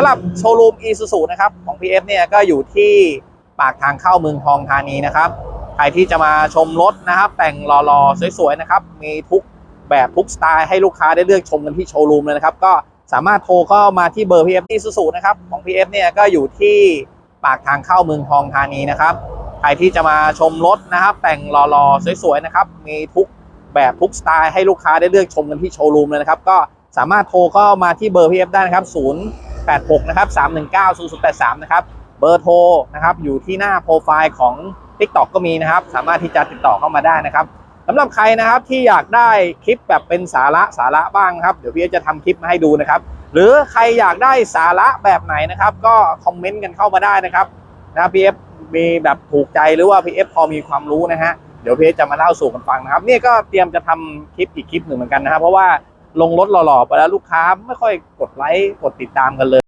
สำหรับโชว์รูม e ี u z u นะครับของ PF เนี่ยก็อยู่ที่ปากทางเข้าเมืองทองธานีนะครับใครที่จะมาชมรถนะครับ แต่งหล่อๆสวยๆนะครับมีทุกแบบทุกสไตล์ให้ลูกค้าได้เลือกชมกันที่โชว์รูมเลยนะครับ ก็สามารถโทรเข้ามาที่เบอร์ PF ที่สุนะครับของ PF เนี่ยก็อยู่ที่ปากทางเข้าเมืองทองธานีนะครับใครที่จะมาชมรถนะครับ แต่งหล่อๆสวยๆนะครับมีทุกแบบทุกสไตล์ให้ลูกค้าได้เลือกชมกันที่โชว์รูมเลยนะครับ ก็สามารถโทรเข้ามาที่เบอร์ PF ได้นะครับ 086 นะครับ 319 0083 นะครับ เบอร์โทรนะครับ อยู่ที่หน้าโปรไฟล์ของ TikTok ก็มีนะครับ สามารถที่จะติดต่อเข้ามาได้นะครับสำหรับใครนะครับที่อยากได้คลิปแบบเป็นสาระสาระบ้างครับ เดี๋ยวพี่เอสจะทำคลิปมาให้ดูนะครับ หรือใครอยากได้สาระแบบไหนนะครับ ก็คอมเมนต์กันเข้ามาได้นะครับนะพี่เอฟมีแบบถูกใจหรือว่าพี่เอฟพอมีความรู้นะฮะเดี๋ยวพี่เอสจะมาเล่าสู่กันฟังนะครับ นี่ก็เตรียมจะทำคลิปอีกคลิปหนึ่งเหมือนกันนะครับ เพราะว่า ลงรถหล่อๆไปแล้วลูกค้าไม่ค่อยกดไลค์กดติดตามกันเลย